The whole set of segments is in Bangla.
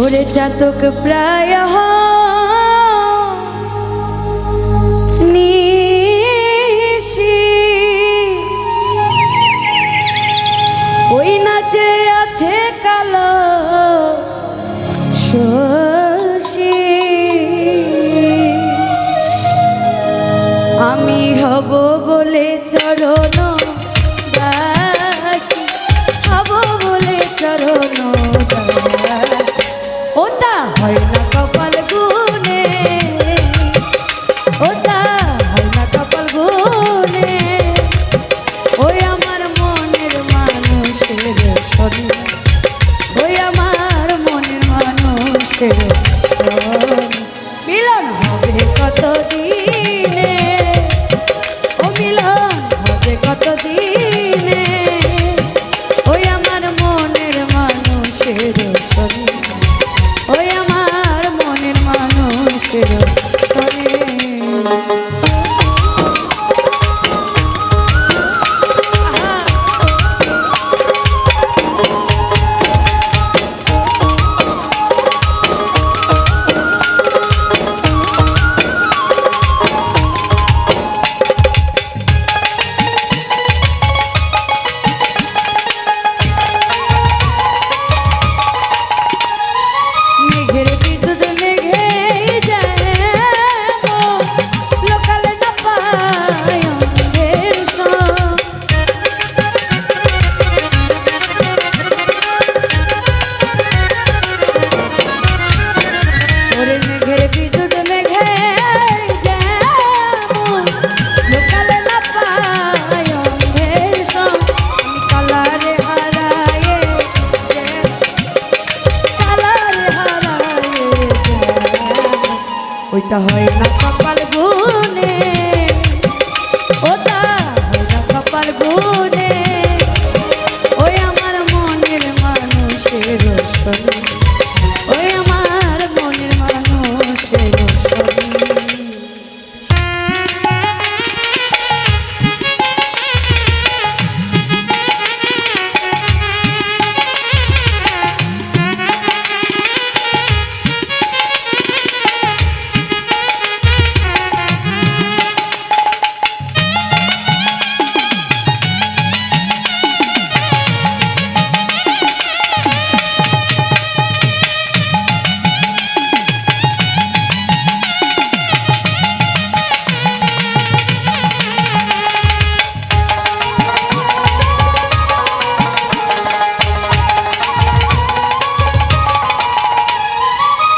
ওরে চাতক প্রায় হয়। ওইটা হয় না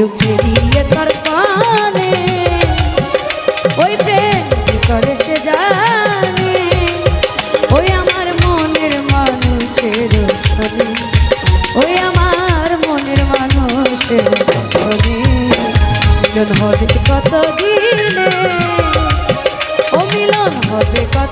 রূপে দিয়ে তোর কানে ওই প্রেম করে সে জানে? ওই আমার মনের মানুষের ছবি, ওই আমার মনের মানুষের ছবি। কত দিনে ও মিলন হবে কত